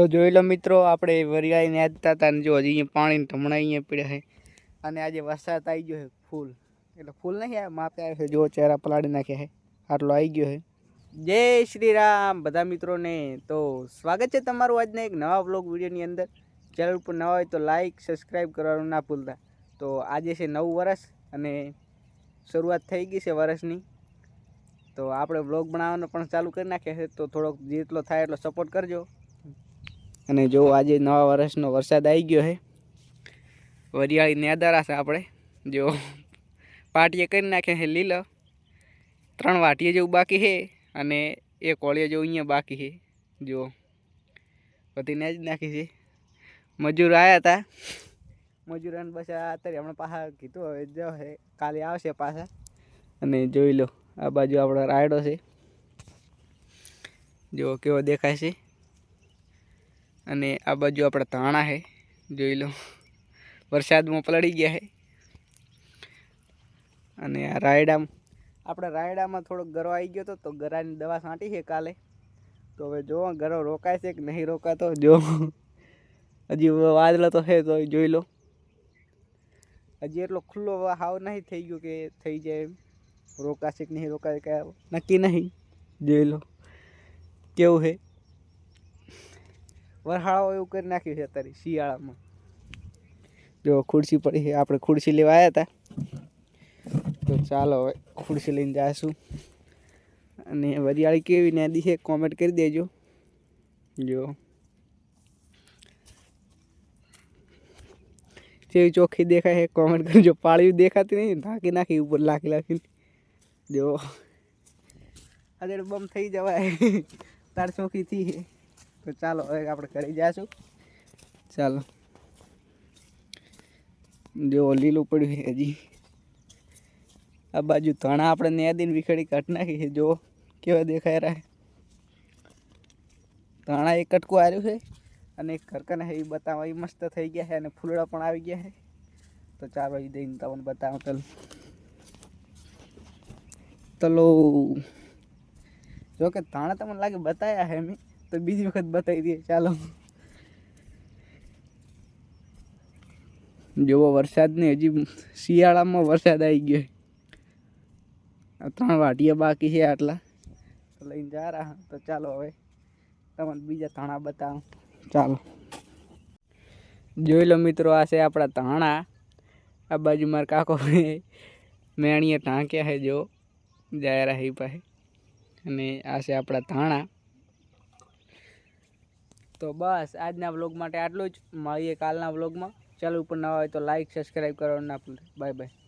તો જોઈ લો મિત્રો, આપણે વરિયાળીને યાદતા હતા અને જો હજી અહીંયા પાણી ઢમણા અહીંયા પીડ્યા છે. અને આજે વરસાદ આવી ગયો છે ફૂલ. એટલે ફૂલ નહીં આવે, માપે આવ્યો છે. જો ચહેરા પલાળી નાખ્યા છે. આટલો આવી ગયો છે. જય શ્રી રામ બધા મિત્રોને. તો સ્વાગત છે તમારું આજના એક નવા વ્લોગ વિડીયોની અંદર. ચેનલ ઉપર નવા હોય તો લાઇક સબસ્ક્રાઈબ કરવાનું ના ભૂલતા. તો આજે છે નવું વરસ અને શરૂઆત થઈ ગઈ છે વરસની. તો આપણે વ્લોગ બનાવવાનો પણ ચાલુ કરી નાખ્યા છે. તો થોડોક જેટલો થાય એટલો સપોર્ટ કરજો. અને જો આજે નવા વર્ષનો વરસાદ આવી ગયો છે વરિયાળી નેદારા છે આપણે. જો પાટીએ કરી નાખે છે લીલો. ત્રણ વાટીએ જેવું બાકી છે અને એ કોળીએ જેવું અહીંયા બાકી છે. જો બધી ને જ નાખી છે. મજૂર આવ્યા હતા. મજૂરોને બસ અત્યારે હમણાં પાછા કીધું, હવે જો હે, કાલે આવશે પાછા. અને જોઈ લો, આ બાજુ આપણો રાયડો છે. જો કેવો દેખાય છે. અને આ બાજુ આપણા ધાણા છે. જોઈ લો. વરસાદમાં પલળી ગયા છે. અને આ રાયડામાં આપણે રાયડામાં થોડોક ગરો આવી ગયો હતો, તો ગરાની દવા છાંટી છે કાલે. તો હવે જો, ગરો રોકાય છે કે નહીં રોકાતો, જો. હજી વાદળો તો છે, તો જોઈ લો. હજી એટલો ખુલ્લો હાવ નહીં થઈ ગયો કે થઈ જાય એમ. રોકાશે કે નહીં રોકાય કે નક્કી નહીં. જોઈ લો. કેવું છે? વરહાળો એવું કરી નાખ્યું છે અત્યારે શિયાળામાં. જો ખુરશી પડી છે, આપણે ખુરશી લેવા આવ્યા હતા તો ચાલો હવે ખુરશી લઈને જઈશું અને વરિયાળી કેવી નેદી છે કોમેન્ટ કરી દેજો. જો. જેવી ચોખ્ખી દેખાય છે કોમેન્ટ કરજો પાળ્યું દેખાતી નહીં, ઢાંકી નાખી ઉપર, લાખી લાખીને. જો. અત્યારે બમ થઈ જવાય. તાર ચોખ્ખી થઈ તો ચાલો, હવે આપણે કરી જાશું. ચાલો. જો લીલું પડ્યું છે હજી. આ બાજુ ધણા આપણે નેદીને વિખડી કાઢ નાખી છે. જો, કેવા દેખાય રહ્યા ધણા એક કટકું આવ્યું છે અને એક ખરકને એ બતાવવા એ મસ્ત થઈ ગયા છે અને ફૂલડા પણ આવી ગયા છે. તો ચાલો, એ દઈને તમને બતાવો. ચાલો. ચલો. જો કે ધાણા તમને લાગે બતાવ્યા છે મેં તો બીજી વખત બતાવી દઈએ. ચાલો. જોવો વરસાદ ને હજી શિયાળામાં વરસાદ આવી ગયો. આ ત્રણ વાટીયા બાકી છે આટલા. લઈને જા રહ્યા તો ચાલો હવે તમને બીજા ધાણા બતાવ. ચાલો. જોઈ લો મિત્રો, આ છે આપણા ધાણા. આ બાજુ મારા કાકો મેણીએ ટાંક્યા છે, જો. જાયરા હી પાસે અને આ છે આપણા ધાણા. તો બસ, આજના વ્લોગ માટે આટલું જ. મળીએ કાલના વ્લોગમાં. ચાલો, ઉપર નવા હોય તો લાઈક સબસ્ક્રાઈબ કરવાનું ના ભૂલ. Bye bye